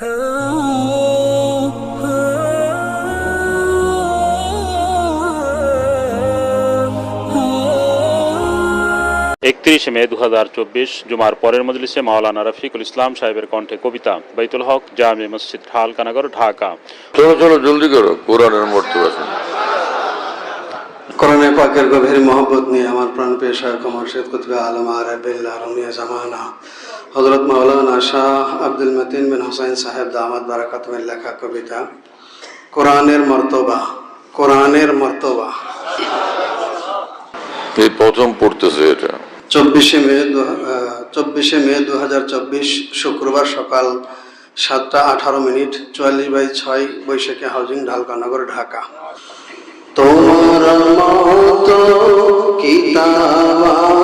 একত্রিশে মে দু হাজার চব্বিশ জুমার পরের মজলিসে মাওলানা রফিকুল ইসলাম সাহেবের কণ্ঠে কবিতা বাইতুল হক জামে মসজিদ ঢালকানগর ঢাকা। চলো চলো জলদি করো কোরআনের মর্তবা শুনো কোরআনে পাকের গভীর মহব্বত নিয়ে আমার প্রাণ পেশ কমর শেদ কুতবে আলম রমিয়া জামানা। হজরত মাওলানা শাহ আব্দুল মতিন বিন হোসেন সাহেব দামাদ বারাকাতমের লেখা কবিতা কোরআনের মর্তবা কোরআনের মর্তবা। এই প্রথম পড়তেছে এটা। চব্বিশে মে চব্বিশে মে দু হাজার চব্বিশ শুক্রবার সকাল সাতটা আঠারো মিনিট চুয়াল্লিশ বাই ছয় বৈশাখী হাউজিং ঢালকানগর ঢাকা। তোমার মতো কিতাব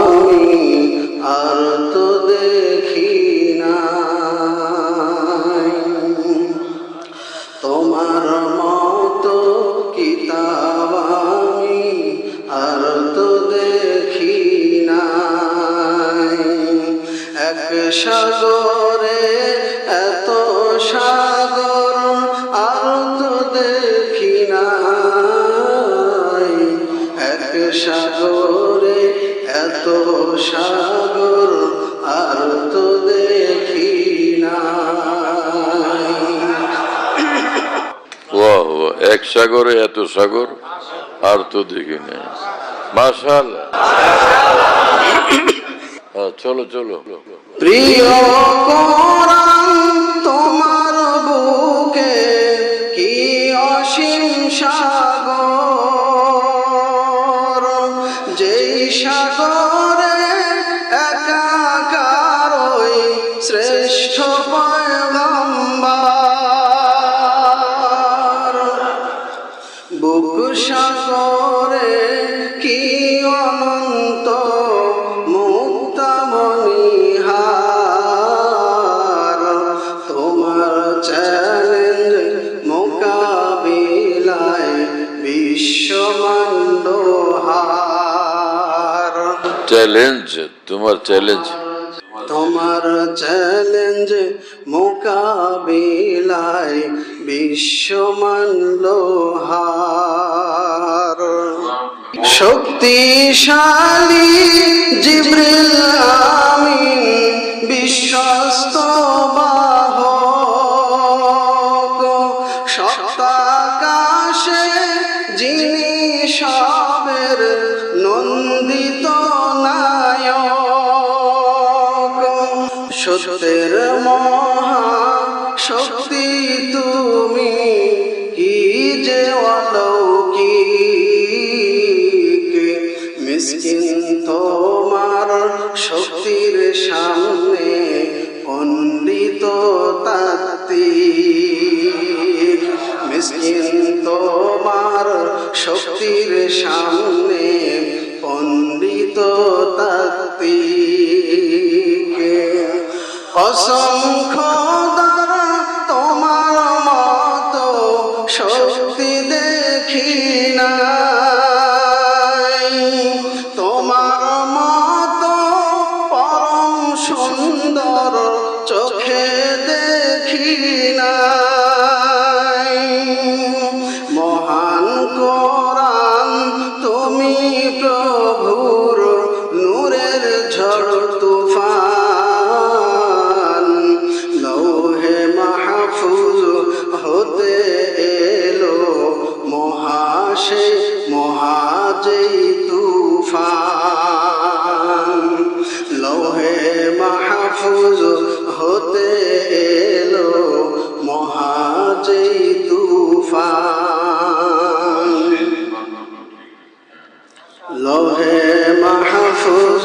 এক সাগরে এত সাগর, আর তো দেখি নাই। এক সাগরে এত সাগর, আর তো দেখি নাই। এক সাগরে এত সাগর, আর তো দেখি না মাশাল চলো চলো। প্রিয় তোমার বুকে কি অসীম সাগর? যেই সাগরে চ্যালেঞ্জ তোমার চ্যালেঞ্জ তোমার চ্যালেঞ্জ মোকাবিলায় বিশ্বমল্লোহার শক্তিশালী জিব্রিল আমিন বিশ্বস্ত সত্যের মহা শক্তি তুমি কি যে অলৌকিক? মিসকিন তোমার শক্তির সামনে পণ্ডিত তাত্ত্বিক। মিসকিন তোমার শক্তির সামনে অসংখ্য লোহে মাহফুজ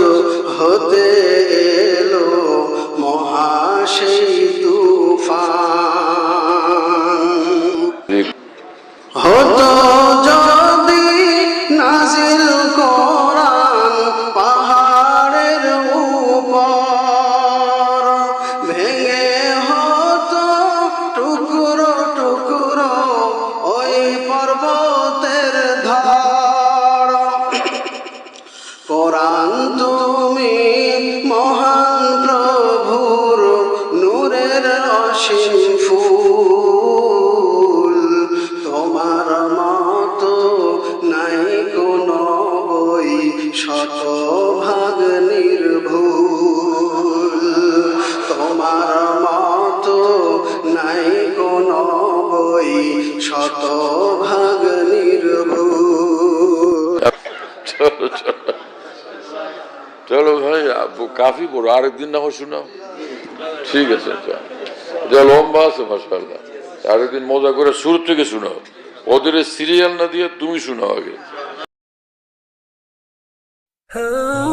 হতে এলো মহাশই তুফান। হতো যদি নাজিল কোরআন পাহাড়ের উপর ভেঙে তুমি, মহান প্রভুর নূরের অসীম ফুল। তোমার মত নাই কোনো বই, শতভাগ নির্ভুল। তোমার মত নাই কোনো বই, শতভাগ নির্ভুল। ভাই কাফি বড় আরেকদিন না হয় শোনাও ঠিক আছে যা এটা লম্বা আছে মাসাল্লাহ আরেকদিন মজা করে শুরু থেকে শোনাও ওদের সিরিয়াল না দিয়ে তুমি শোনাও আগে। Oh